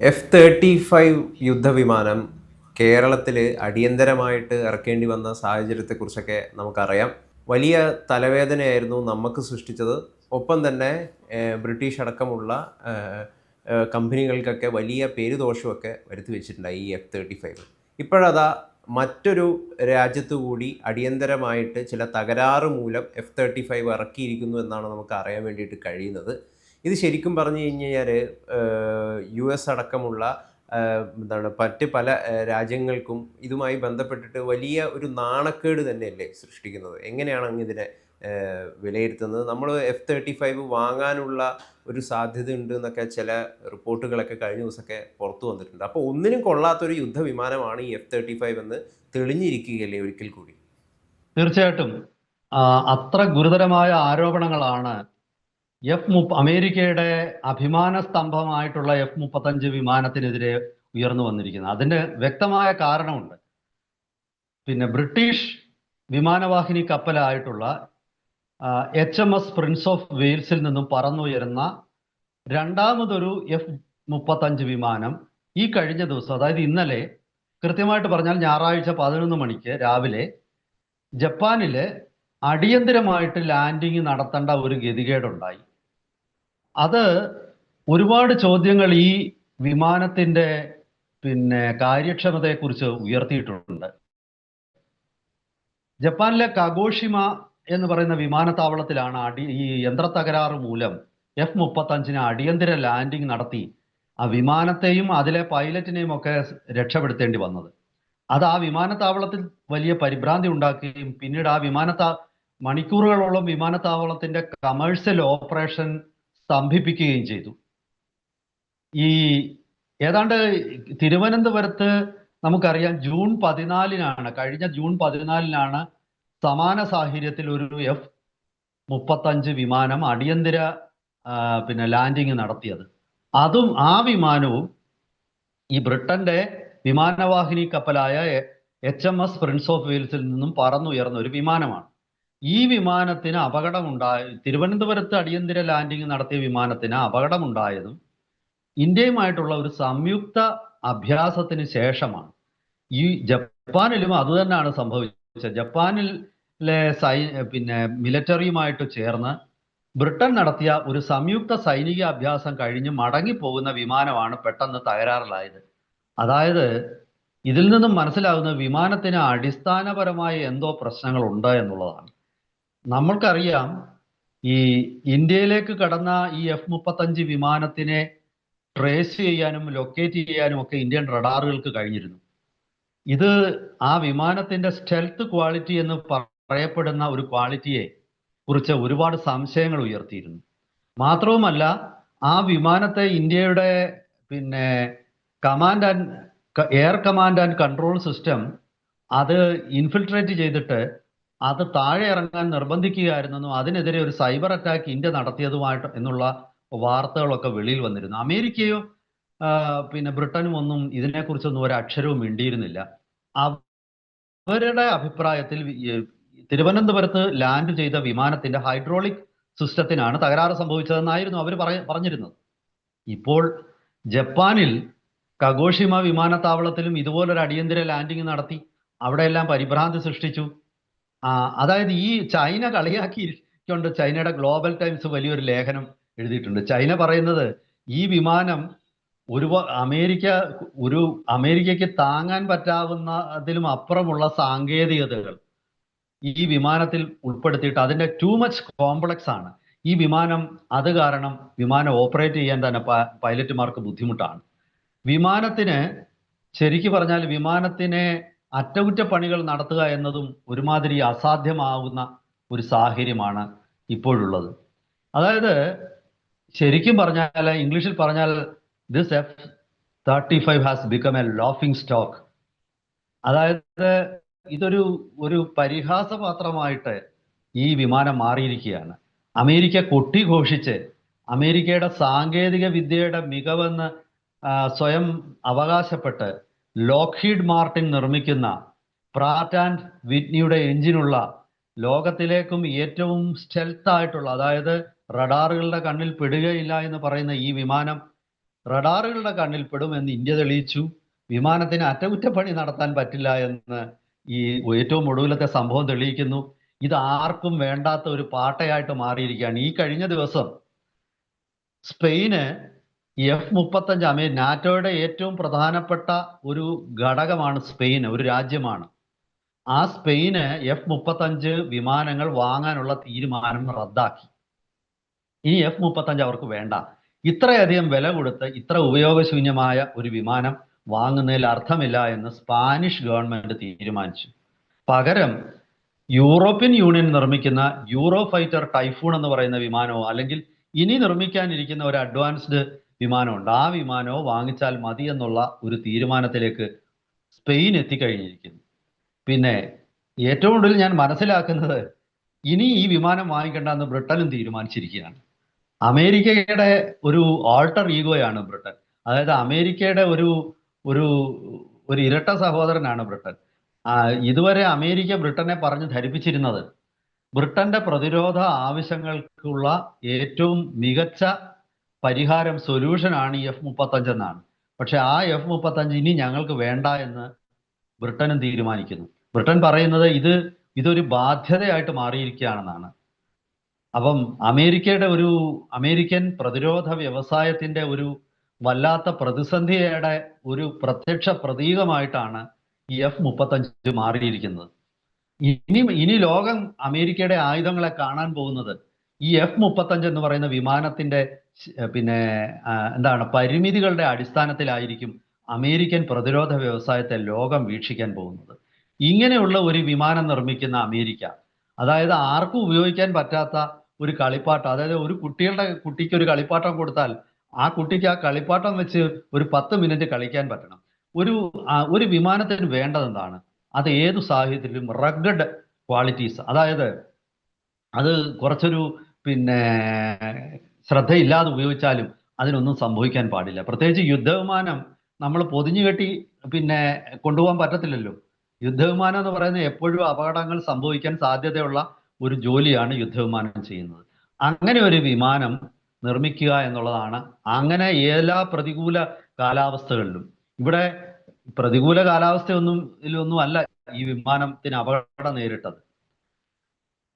F thirty five യുദ്ധവിമാനം കേരളത്തിൽ അടിയന്തരമായിട്ട് ഇറക്കേണ്ടി വന്ന സാഹചര്യത്തെക്കുറിച്ചൊക്കെ നമുക്കറിയാം. വലിയ തലവേദനയായിരുന്നു നമുക്ക് സൃഷ്ടിച്ചത്. ഒപ്പം തന്നെ ബ്രിട്ടീഷ് അടക്കമുള്ള കമ്പനികൾക്കൊക്കെ വലിയ പേരുദോഷമൊക്കെ വരുത്തി വെച്ചിട്ടുണ്ടായി ഈ എഫ് തേർട്ടി ഫൈവ് ഇപ്പോഴതാ മറ്റൊരു രാജ്യത്തു കൂടി അടിയന്തരമായിട്ട് ചില തകരാറ് മൂലം എഫ് തേർട്ടി ഫൈവ് ഇറക്കിയിരിക്കുന്നു എന്നാണ് നമുക്ക് അറിയാൻ വേണ്ടിയിട്ട് കഴിയുന്നത്. ഇത് ശരിക്കും പറഞ്ഞു കഴിഞ്ഞാൽ യു എസ് അടക്കമുള്ള എന്താണ് മറ്റ് പല രാജ്യങ്ങൾക്കും ഇതുമായി ബന്ധപ്പെട്ടിട്ട് വലിയ ഒരു നാണക്കേട് തന്നെയല്ലേ സൃഷ്ടിക്കുന്നത്. എങ്ങനെയാണ് അങ്ങ് ഇതിനെ വിലയിരുത്തുന്നത്? നമ്മൾ എഫ് തേർട്ടി ഫൈവ് വാങ്ങാനുള്ള ഒരു സാധ്യത ഉണ്ട് എന്നൊക്കെ ചില റിപ്പോർട്ടുകളൊക്കെ കഴിഞ്ഞ ദിവസമൊക്കെ പുറത്തു വന്നിട്ടുണ്ട്. അപ്പോൾ ഒന്നിനും കൊള്ളാത്തൊരു യുദ്ധവിമാനമാണ് ഈ എഫ് തേർട്ടി ഫൈവ് എന്ന് തെളിഞ്ഞിരിക്കുകയല്ലേ ഒരിക്കൽ കൂടി? തീർച്ചയായിട്ടും. അത്ര ഗുരുതരമായ ആരോപണങ്ങളാണ് എഫ് മുപ്പ അമേരിക്കയുടെ അഭിമാന സ്തംഭമായിട്ടുള്ള എഫ് മുപ്പത്തഞ്ച് വിമാനത്തിനെതിരെ ഉയർന്നു വന്നിരിക്കുന്നത് അതിന് വ്യക്തമായ കാരണമുണ്ട്. പിന്നെ ബ്രിട്ടീഷ് വിമാനവാഹിനി കപ്പലായിട്ടുള്ള H M S prince of വെയിൽസിൽ നിന്നും പറന്നുയരുന്ന രണ്ടാമതൊരു എഫ് മുപ്പത്തഞ്ച് വിമാനം ഈ കഴിഞ്ഞ ദിവസം അതായത് ഇന്നലെ കൃത്യമായിട്ട് പറഞ്ഞാൽ ഞായറാഴ്ച പതിനൊന്ന് മണിക്ക് രാവിലെ ജപ്പാനിൽ അടിയന്തിരമായിട്ട് ലാൻഡിങ് നടത്തേണ്ട ഒരു ഗതികേടുണ്ടായി. അത് ഒരുപാട് ചോദ്യങ്ങൾ ഈ വിമാനത്തിന്റെ പിന്നെ കാര്യക്ഷമതയെ കുറിച്ച് ഉയർത്തിയിട്ടുണ്ട്. ജപ്പാനിലെ കഗോഷിമ എന്ന് പറയുന്ന വിമാനത്താവളത്തിലാണ് അടി ഈ യന്ത്ര തകരാറ് മൂലം എഫ് മുപ്പത്തഞ്ചിന് അടിയന്തര ലാൻഡിംഗ് നടത്തി ആ വിമാനത്തെയും അതിലെ പൈലറ്റിനെയും ഒക്കെ രക്ഷപ്പെടുത്തേണ്ടി വന്നത്. അത് ആ വിമാനത്താവളത്തിൽ വലിയ പരിഭ്രാന്തി ഉണ്ടാക്കുകയും പിന്നീട് ആ വിമാനത്താ മണിക്കൂറുകളോളം വിമാനത്താവളത്തിന്റെ കമേഴ്സ്യൽ ഓപ്പറേഷൻ സ്തംഭിപ്പിക്കുകയും ചെയ്തു. ഈ ഏതാണ്ട് തിരുവനന്തപുരത്ത് നമുക്കറിയാം ജൂൺ പതിനാലിനാണ് കഴിഞ്ഞ ജൂൺ പതിനാലിനാണ് സമാന സാഹചര്യത്തിൽ ഒരു എഫ് മുപ്പത്തഞ്ച് വിമാനം അടിയന്തര പിന്നെ ലാൻഡിങ് നടത്തിയത്. അതും ആ വിമാനവും ഈ ബ്രിട്ടന്റെ വിമാനവാഹിനി കപ്പലായ H M S prince of വെയിൽസിൽ നിന്നും പറന്നുയർന്ന ഒരു വിമാനമാണ്. ഈ വിമാനത്തിന് അപകടമുണ്ടായ തിരുവനന്തപുരത്ത് അടിയന്തര ലാൻഡിംഗ് നടത്തിയ വിമാനത്തിന് അപകടമുണ്ടായതും ഇന്ത്യയുമായിട്ടുള്ള ഒരു സംയുക്ത അഭ്യാസത്തിന് ശേഷമാണ്. ഈ ജപ്പാനിലും അതുതന്നെയാണ് സംഭവിച്ചത്. ജപ്പാനിലെ സൈ പിന്നെ മിലിറ്ററിയുമായിട്ട് ചേർന്ന് ബ്രിട്ടൻ നടത്തിയ ഒരു സംയുക്ത സൈനിക അഭ്യാസം കഴിഞ്ഞ് മടങ്ങിപ്പോകുന്ന വിമാനമാണ് പെട്ടെന്ന് തകരാറിലായത്. അതായത് ഇതിൽ നിന്നും മനസ്സിലാകുന്ന വിമാനത്തിന് അടിസ്ഥാനപരമായ എന്തോ പ്രശ്നങ്ങളുണ്ട് എന്നുള്ളതാണ്. നമ്മൾക്കറിയാം ഈ ഇന്ത്യയിലേക്ക് കടന്ന ഈ എഫ് മുപ്പത്തഞ്ച് വിമാനത്തിനെ ട്രേസ് ചെയ്യാനും ലൊക്കേറ്റ് ചെയ്യാനും ഒക്കെ ഇന്ത്യൻ റഡാറുകൾക്ക് കഴിഞ്ഞിരുന്നു. ഇത് ആ വിമാനത്തിന്റെ സ്റ്റെൽത്ത് ക്വാളിറ്റി എന്ന് പറയപ്പെടുന്ന ഒരു ക്വാളിറ്റിയെ കുറിച്ച് ഒരുപാട് സംശയങ്ങൾ ഉയർത്തിയിരുന്നു. മാത്രവുമല്ല ആ വിമാനത്തെ ഇന്ത്യയുടെ പിന്നെ command and air command and control system അത് ഇൻഫിൽട്രേറ്റ് ചെയ്തിട്ട് അത് താഴെ ഇറങ്ങാൻ നിർബന്ധിക്കുകയായിരുന്നെന്നും അതിനെതിരെ ഒരു സൈബർ അറ്റാക്ക് ഇന്ത്യ നടത്തിയതുമായിട്ട് എന്നുള്ള വാർത്തകളൊക്കെ വെളിയിൽ വന്നിരുന്നു. അമേരിക്കയോ പിന്നെ ബ്രിട്ടനും ഒന്നും ഇതിനെക്കുറിച്ചൊന്നും ഒരു അക്ഷരവും മിണ്ടിയിരുന്നില്ല. അവരുടെ അഭിപ്രായത്തിൽ തിരുവനന്തപുരത്ത് ലാൻഡ് ചെയ്ത വിമാനത്തിന്റെ ഹൈഡ്രോളിക് സിസ്റ്റത്തിനാണ് തകരാറ് സംഭവിച്ചതെന്നായിരുന്നു അവർ പറ പറഞ്ഞിരുന്നത്. ഇപ്പോൾ ജപ്പാനിൽ കഗോഷിമ വിമാനത്താവളത്തിലും ഇതുപോലൊരു അടിയന്തര ലാൻഡിംഗ് നടത്തി. അവിടെയെല്ലാം പരിഭ്രാന്തി സൃഷ്ടിച്ചു. അതായത് ഈ ചൈന കളിയാക്കിക്കൊണ്ട് ചൈനയുടെ ഗ്ലോബൽ ടൈംസ് വലിയൊരു ലേഖനം എഴുതിയിട്ടുണ്ട്. ചൈന പറയുന്നത് ഈ വിമാനം ഒരു അമേരിക്ക ഒരു അമേരിക്കയ്ക്ക് താങ്ങാൻ പറ്റാവുന്ന അതിലും അപ്പുറമുള്ള സാങ്കേതികതകൾ ഈ വിമാനത്തിൽ ഉൾപ്പെടുത്തിയിട്ട് അതിന്റെ ടു മച്ച് കോംപ്ലക്സ് ആണ്. ഈ വിമാനം അത് കാരണം വിമാനം ഓപ്പറേറ്റ് ചെയ്യാൻ തന്നെ പൈലറ്റുമാർക്ക് ബുദ്ധിമുട്ടാണ്. വിമാനത്തിന് ശരിക്കു പറഞ്ഞാൽ വിമാനത്തിനെ അറ്റകുറ്റപ്പണികൾ നടത്തുക എന്നതും ഒരുമാതിരി അസാധ്യമാവുന്ന ഒരു സാഹചര്യമാണ് ഇപ്പോഴുള്ളത്. അതായത് ശരിക്കും പറഞ്ഞാൽ ഇംഗ്ലീഷിൽ പറഞ്ഞാൽ this F thirty five has become a laughing stock അതായത് ഇതൊരു ഒരു പരിഹാസപാത്രമായിട്ട് ഈ വിമാനം മാറിയിരിക്കുകയാണ്. അമേരിക്ക കൊട്ടിഘോഷിച്ച് അമേരിക്കയുടെ സാങ്കേതിക വിദ്യയുടെ മികവെന്ന് സ്വയം അവകാശപ്പെട്ട് ലോക്ഹീഡ് മാർട്ടിൻ നിർമ്മിക്കുന്ന പ്രാറ്റ് ആൻഡ് വിറ്റ്നിയുടെ എഞ്ചിനുള്ള ലോകത്തിലേക്കും ഏറ്റവും സ്റ്റെൽത്ത് ആയിട്ടുള്ള അതായത് റഡാറുകളുടെ കണ്ണിൽ പെടുകയില്ല എന്ന് പറയുന്ന ഈ വിമാനം റഡാറുകളുടെ കണ്ണിൽ പെടുമെന്ന് ഇന്ത്യ തെളിയിച്ചു. വിമാനത്തിന് അറ്റകുറ്റപ്പണി നടത്താൻ പറ്റില്ല എന്ന് ഈ ഏറ്റവും ഒടുവിലത്തെ സംഭവം തെളിയിക്കുന്നു. ഇത് ആർക്കും വേണ്ടാത്ത ഒരു പാട്ടയായിട്ട് മാറിയിരിക്കുകയാണ്. ഈ കഴിഞ്ഞ ദിവസം സ്പെയിന് എഫ് മുപ്പത്തഞ്ച് അമേ നാറ്റോയുടെ ഏറ്റവും പ്രധാനപ്പെട്ട ഒരു ഘടകമാണ് സ്പെയിൻ ഒരു രാജ്യമാണ്. ആ സ്പെയിന് എഫ് മുപ്പത്തഞ്ച് വിമാനങ്ങൾ വാങ്ങാനുള്ള തീരുമാനം റദ്ദാക്കി. ഇനി എഫ് മുപ്പത്തഞ്ച് അവർക്ക് വേണ്ട. ഇത്രയധികം വില കൊടുത്ത് ഇത്ര ഉപയോഗശൂന്യമായ ഒരു വിമാനം വാങ്ങുന്നതിൽ അർത്ഥമില്ല എന്ന് സ്പാനിഷ് ഗവൺമെന്റ് തീരുമാനിച്ചു. പകരം യൂറോപ്യൻ യൂണിയൻ നിർമ്മിക്കുന്ന യൂറോ ഫൈറ്റർ ടൈഫൂൺ എന്ന് പറയുന്ന വിമാനമോ അല്ലെങ്കിൽ ഇനി നിർമ്മിക്കാനിരിക്കുന്ന ഒരു അഡ്വാൻസ്ഡ് വിമാനമുണ്ട്. ആ വിമാനമോ വാങ്ങിച്ചാൽ മതി എന്നുള്ള ഒരു തീരുമാനത്തിലേക്ക് സ്പെയിൻ എത്തിക്കഴിഞ്ഞിരിക്കുന്നു. പിന്നെ ഏറ്റവും കൂടുതൽ ഞാൻ മനസ്സിലാക്കുന്നത് ഇനി ഈ വിമാനം വാങ്ങിക്കേണ്ട എന്ന് ബ്രിട്ടനും തീരുമാനിച്ചിരിക്കുകയാണ്. അമേരിക്കയുടെ ഒരു ആൾട്ടർ ഈഗോയാണ് ബ്രിട്ടൻ. അതായത് അമേരിക്കയുടെ ഒരു ഒരു ഒരു ഇരട്ട സഹോദരനാണ് ബ്രിട്ടൻ. ഇതുവരെ അമേരിക്ക ബ്രിട്ടനെ പറഞ്ഞ് ധരിപ്പിച്ചിരുന്നത് ബ്രിട്ടന്റെ പ്രതിരോധ ആവശ്യങ്ങൾക്കുള്ള ഏറ്റവും മികച്ച പരിഹാരം സൊല്യൂഷനാണ് ഈ എഫ് മുപ്പത്തഞ്ച് എന്നാണ്. പക്ഷെ ആ എഫ് മുപ്പത്തഞ്ച് ഇനി ഞങ്ങൾക്ക് വേണ്ട എന്ന് ബ്രിട്ടനും തീരുമാനിക്കുന്നു. ബ്രിട്ടൻ പറയുന്നത് ഇത് ഇതൊരു ബാധ്യതയായിട്ട് മാറിയിരിക്കുകയാണെന്നാണ്. അപ്പം അമേരിക്കയുടെ ഒരു അമേരിക്കൻ പ്രതിരോധ വ്യവസായത്തിന്റെ ഒരു വല്ലാത്ത പ്രതിസന്ധിയുടെ ഒരു പ്രത്യക്ഷ പ്രതീകമായിട്ടാണ് ഈ എഫ് മുപ്പത്തഞ്ച് മാറിയിരിക്കുന്നത്. ഇനി ഇനി ലോകം അമേരിക്കയുടെ ആയുധങ്ങളെ കാണാൻ പോകുന്നത് ഈ എഫ് മുപ്പത്തഞ്ച് എന്ന് പറയുന്ന വിമാനത്തിന്റെ പിന്നെ എന്താണ് പരിമിതികളുടെ അടിസ്ഥാനത്തിലായിരിക്കും അമേരിക്കൻ പ്രതിരോധ വ്യവസായത്തെ ലോകം വീക്ഷിക്കാൻ പോകുന്നത്. ഇങ്ങനെയുള്ള ഒരു വിമാനം നിർമ്മിക്കുന്ന അമേരിക്ക അതായത് ആർക്കും ഉപയോഗിക്കാൻ പറ്റാത്ത ഒരു കളിപ്പാട്ടം അതായത് ഒരു കുട്ടികളുടെ കുട്ടിക്ക് ഒരു കളിപ്പാട്ടം കൊടുത്താൽ ആ കുട്ടിക്ക് ആ കളിപ്പാട്ടം വെച്ച് ഒരു പത്ത് മിനിറ്റ് കളിക്കാൻ പറ്റണം. ഒരു ഒരു വിമാനത്തിന് വേണ്ടത് എന്താണ്? അത് ഏതു സാഹചര്യത്തിലും റഗഡ് ക്വാളിറ്റീസ് അതായത് അത് കുറച്ചൊരു പിന്നെ ശ്രദ്ധയില്ലാതെ ഉപയോഗിച്ചാലും അതിനൊന്നും സംഭവിക്കാൻ പാടില്ല. പ്രത്യേകിച്ച് യുദ്ധവിമാനം നമ്മൾ പൊതിഞ്ഞു കെട്ടി പിന്നെ കൊണ്ടുപോകാൻ പറ്റത്തില്ലല്ലോ. യുദ്ധവിമാനം എന്ന് പറയുന്നത് എപ്പോഴും അപകടങ്ങൾ സംഭവിക്കാൻ സാധ്യതയുള്ള ഒരു ജോലിയാണ് യുദ്ധവിമാനം ചെയ്യുന്നത്. അങ്ങനെ ഒരു വിമാനം നിർമ്മിക്കുക എന്നുള്ളതാണ് അങ്ങനെ എല്ലാ പ്രതികൂല കാലാവസ്ഥകളിലും. ഇവിടെ പ്രതികൂല കാലാവസ്ഥയൊന്നും ഇതിലൊന്നും അല്ല ഈ വിമാനത്തിന് അപകടം നേരിട്ടത്.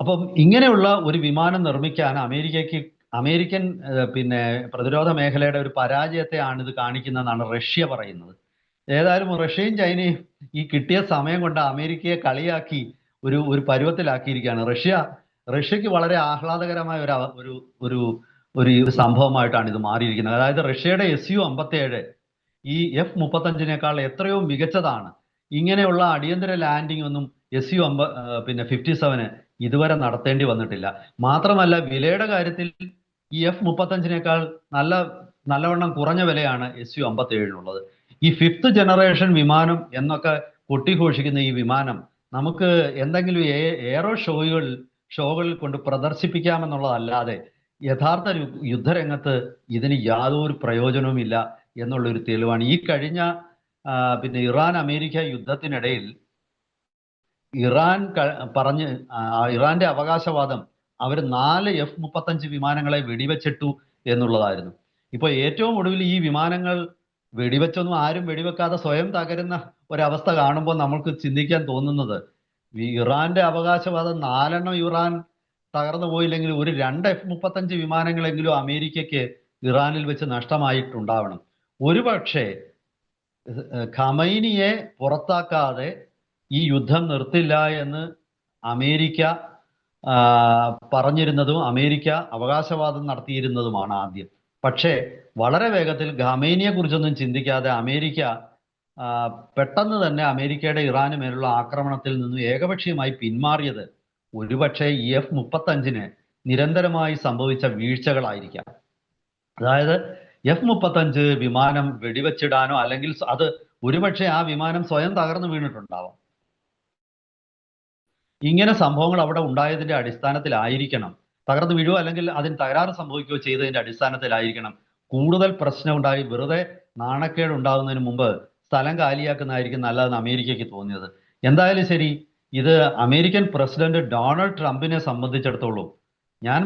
അപ്പം ഇങ്ങനെയുള്ള ഒരു വിമാനം നിർമ്മിക്കാൻ അമേരിക്കയ്ക്ക് അമേരിക്കൻ പിന്നെ പ്രതിരോധ മേഖലയുടെ ഒരു പരാജയത്തെയാണ് ഇത് കാണിക്കുന്നതെന്നാണ് റഷ്യ പറയുന്നത്. ഏതായാലും റഷ്യയും ചൈനയും ഈ കിട്ടിയ സമയം കൊണ്ട് അമേരിക്കയെ കളിയാക്കി ഒരു ഒരു പരുവത്തിലാക്കിയിരിക്കുകയാണ്. റഷ്യ റഷ്യക്ക് വളരെ ആഹ്ലാദകരമായ ഒരു ഒരു ഒരു ഒരു സംഭവമായിട്ടാണ് ഇത് മാറിയിരിക്കുന്നത്. അതായത് റഷ്യയുടെ എസ് യു അമ്പത്തിയേഴ് ഈ എഫ് മുപ്പത്തഞ്ചിനേക്കാൾ എത്രയോ മികച്ചതാണ്. ഇങ്ങനെയുള്ള അടിയന്തര ലാൻഡിംഗ് ഒന്നും എസ് യു അമ്പ പിന്നെ ഫിഫ്റ്റി സെവന് ഇതുവരെ നടത്തേണ്ടി വന്നിട്ടില്ല. മാത്രമല്ല വിലയുടെ കാര്യത്തിൽ ഈ എഫ് മുപ്പത്തഞ്ചിനേക്കാൾ നല്ല നല്ലവണ്ണം കുറഞ്ഞ വിലയാണ് എസ് യു അമ്പത്തി ഏഴിനുള്ളത് ഈ ഫിഫ്ത്ത് ജനറേഷൻ വിമാനം എന്നൊക്കെ കൊട്ടിഘോഷിക്കുന്ന ഈ വിമാനം നമുക്ക് എന്തെങ്കിലും എയറോ ഷോകൾ ഷോകളിൽ കൊണ്ട് പ്രദർശിപ്പിക്കാമെന്നുള്ളതല്ലാതെ യഥാർത്ഥ യുദ്ധരംഗത്ത് ഇതിന് യാതൊരു പ്രയോജനവുമില്ല എന്നുള്ളൊരു തെളിവാണ്. ഈ കഴിഞ്ഞ പിന്നെ ഇറാൻ അമേരിക്ക യുദ്ധത്തിനിടയിൽ ഇറാൻ പറഞ്ഞ് ഇറാന്റെ അവകാശവാദം അവർ നാല് എഫ് മുപ്പത്തഞ്ച് വിമാനങ്ങളെ വെടിവെച്ചിട്ടു എന്നുള്ളതായിരുന്നു. ഇപ്പൊ ഏറ്റവും ഒടുവിൽ ഈ വിമാനങ്ങൾ വെടിവെച്ചൊന്നും ആരും വെടിവെക്കാതെ സ്വയം തകരുന്ന ഒരവസ്ഥ കാണുമ്പോൾ നമ്മൾക്ക് ചിന്തിക്കാൻ തോന്നുന്നത് ഇറാന്റെ അവകാശവാദം നാലെണ്ണം ഇറാൻ തകർന്നു പോയില്ലെങ്കിൽ ഒരു രണ്ട് എഫ് മുപ്പത്തഞ്ച് വിമാനങ്ങളെങ്കിലും അമേരിക്കയ്ക്ക് ഇറാനിൽ വെച്ച് നഷ്ടമായിട്ടുണ്ടാവണം. ഒരുപക്ഷെ ഖമൈനിയെ പുറത്താക്കാതെ ഈ യുദ്ധം നിർത്തില്ല എന്ന് അമേരിക്ക പറഞ്ഞിരുന്നതും അമേരിക്ക അവകാശവാദം നടത്തിയിരുന്നതുമാണ് ആദ്യം. പക്ഷേ വളരെ വേഗത്തിൽ ഖാമേനിയെ കുറിച്ചൊന്നും ചിന്തിക്കാതെ അമേരിക്ക പെട്ടെന്ന് തന്നെ അമേരിക്കയുടെ ഇറാന് മേലുള്ള ആക്രമണത്തിൽ നിന്നും ഏകപക്ഷീയമായി പിന്മാറിയത് ഒരുപക്ഷെ ഇ എഫ് മുപ്പത്തഞ്ചിന് നിരന്തരമായി സംഭവിച്ച വീഴ്ചകളായിരിക്കാം. അതായത് എഫ് മുപ്പത്തഞ്ച് വിമാനം വെടിവെച്ചിടാനോ അല്ലെങ്കിൽ അത് ഒരുപക്ഷെ ആ വിമാനം സ്വയം തകർന്നു വീണിട്ടുണ്ടാവാം. ഇങ്ങനെ സംഭവങ്ങൾ അവിടെ ഉണ്ടായതിന്റെ അടിസ്ഥാനത്തിലായിരിക്കണം. തകർന്നു വീഴുകയോ അല്ലെങ്കിൽ അതിന് തകരാറ് സംഭവിക്കുകയോ ചെയ്തതിന്റെ അടിസ്ഥാനത്തിലായിരിക്കണം. കൂടുതൽ പ്രശ്നം ഉണ്ടായി വെറുതെ നാണക്കേട് ഉണ്ടാകുന്നതിന് മുമ്പ് സ്ഥലം കാലിയാക്കുന്നതായിരിക്കും നല്ലതെന്ന് അമേരിക്കയ്ക്ക് തോന്നിയത്. എന്തായാലും ശരി ഇത് അമേരിക്കൻ പ്രസിഡന്റ് ഡൊണാൾഡ് ട്രംപിനെ സംബന്ധിച്ചിടത്തോളം ഞാൻ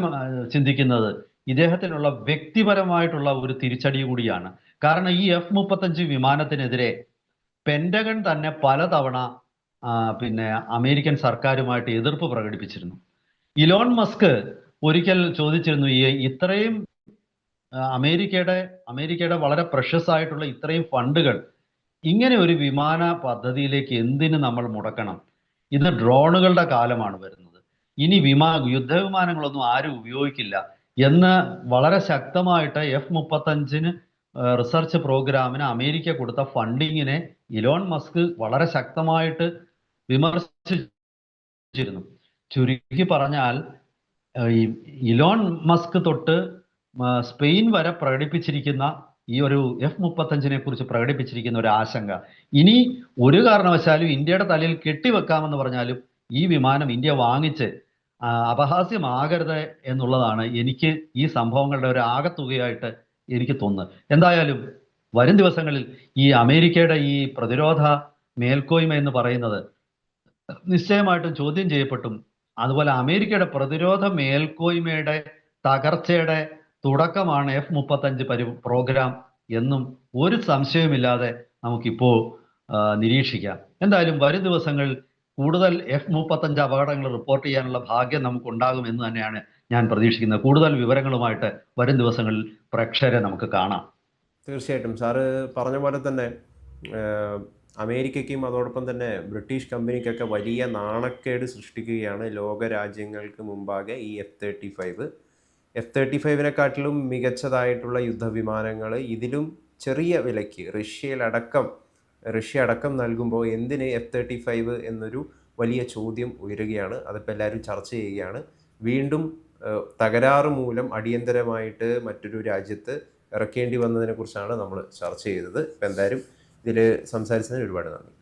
ചിന്തിക്കുന്നത് ഇദ്ദേഹത്തിനുള്ള വ്യക്തിപരമായിട്ടുള്ള ഒരു തിരിച്ചടി കൂടിയാണ്. കാരണം ഈ എഫ് മുപ്പത്തഞ്ച് വിമാനത്തിനെതിരെ പെന്റഗൺ തന്നെ പലതവണ പിന്നെ അമേരിക്കൻ സർക്കാരുമായിട്ട് എതിർപ്പ് പ്രകടിപ്പിച്ചിരുന്നു. ഇലോൺ മസ്ക് ഒരിക്കൽ ചോദിച്ചിരുന്നു ഈ ഇത്രയും അമേരിക്കയുടെ അമേരിക്കയുടെ വളരെ പ്രഷസ് ആയിട്ടുള്ള ഇത്രയും ഫണ്ടുകൾ ഇങ്ങനെ ഒരു വിമാന പദ്ധതിയിലേക്ക് എന്തിന് നമ്മൾ മുടക്കണം? ഇത് ഡ്രോണുകളുടെ കാലമാണ് വരുന്നത്. ഇനി വിമാ യുദ്ധവിമാനങ്ങളൊന്നും ആരും ഉപയോഗിക്കില്ല എന്ന് വളരെ ശക്തമായിട്ട് എഫ് മുപ്പത്തഞ്ചിന് റിസർച്ച് പ്രോഗ്രാമിന് അമേരിക്ക കൊടുത്ത ഫണ്ടിങ്ങിനെ ഇലോൺ മസ്ക് വളരെ ശക്തമായിട്ട് വിമർശിച്ചിരുന്നു. ചുരുക്കി പറഞ്ഞാൽ ഈ ഇലോൺ മസ്ക് തൊട്ട് സ്പെയിൻ വരെ പ്രകടിപ്പിച്ചിരിക്കുന്ന ഈ ഒരു എഫ് മുപ്പത്തഞ്ചിനെ കുറിച്ച് പ്രകടിപ്പിച്ചിരിക്കുന്ന ഒരു ആശങ്ക. ഇനി ഒരു കാരണവശാലും ഇന്ത്യയുടെ തലയിൽ കെട്ടിവെക്കാമെന്ന് പറഞ്ഞാലും ഈ വിമാനം ഇന്ത്യ വാങ്ങിച്ച് അപഹാസ്യമാകരുത് എന്നുള്ളതാണ് എനിക്ക് ഈ സംഭവങ്ങളുടെ ഒരു ആകത്തുകയായിട്ട് എനിക്ക് തോന്നുന്നത്. എന്തായാലും വരും ദിവസങ്ങളിൽ ഈ അമേരിക്കയുടെ ഈ പ്രതിരോധ മേൽക്കോയ്മ എന്ന് പറയുന്നത് നിശ്ചയമായിട്ടും ചോദ്യം ചെയ്യപ്പെട്ടും. അതുപോലെ അമേരിക്കയുടെ പ്രതിരോധ മേൽക്കോയ്മയുടെ തകർച്ചയുടെ തുടക്കമാണ് എഫ് മുപ്പത്തഞ്ച് പരി പ്രോഗ്രാം എന്നും ഒരു സംശയമില്ലാതെ നമുക്കിപ്പോൾ നിരീക്ഷിക്കാം. എന്തായാലും വരും ദിവസങ്ങളിൽ കൂടുതൽ എഫ് മുപ്പത്തഞ്ച് അപകടങ്ങൾ റിപ്പോർട്ട് ചെയ്യാനുള്ള ഭാഗ്യം നമുക്ക് ഉണ്ടാകും എന്ന് തന്നെയാണ് ഞാൻ പ്രതീക്ഷിക്കുന്നത്. കൂടുതൽ വിവരങ്ങളുമായിട്ട് വരും ദിവസങ്ങളിൽ പ്രേക്ഷകരെ നമുക്ക് കാണാം. തീർച്ചയായിട്ടും. സാറ് പറഞ്ഞ പോലെ തന്നെ അമേരിക്കയ്ക്കും അതോടൊപ്പം തന്നെ ബ്രിട്ടീഷ് കമ്പനിക്കൊക്കെ വലിയ നാണക്കേട് സൃഷ്ടിക്കുകയാണ് ലോകരാജ്യങ്ങൾക്ക് മുമ്പാകെ ഈ F thirty five F thirty ഫൈവിനെക്കാട്ടിലും മികച്ചതായിട്ടുള്ള യുദ്ധവിമാനങ്ങൾ ഇതിലും ചെറിയ വിലയ്ക്ക് റഷ്യയിലടക്കം റഷ്യ അടക്കം നൽകുമ്പോൾ എന്തിന് എഫ് തേർട്ടി ഫൈവ് എന്നൊരു വലിയ ചോദ്യം ഉയരുകയാണ്. അതിപ്പോൾ എല്ലാവരും ചർച്ച ചെയ്യുകയാണ്. വീണ്ടും തകരാറ് മൂലം അടിയന്തരമായിട്ട് മറ്റൊരു രാജ്യത്ത് ഇറക്കേണ്ടി വന്നതിനെക്കുറിച്ചാണ് നമ്മൾ ചർച്ച ചെയ്തത്. ഇപ്പം എന്തായാലും ഇതിൽ സംസാരിച്ചതിന് ഒരുപാട് നന്ദി.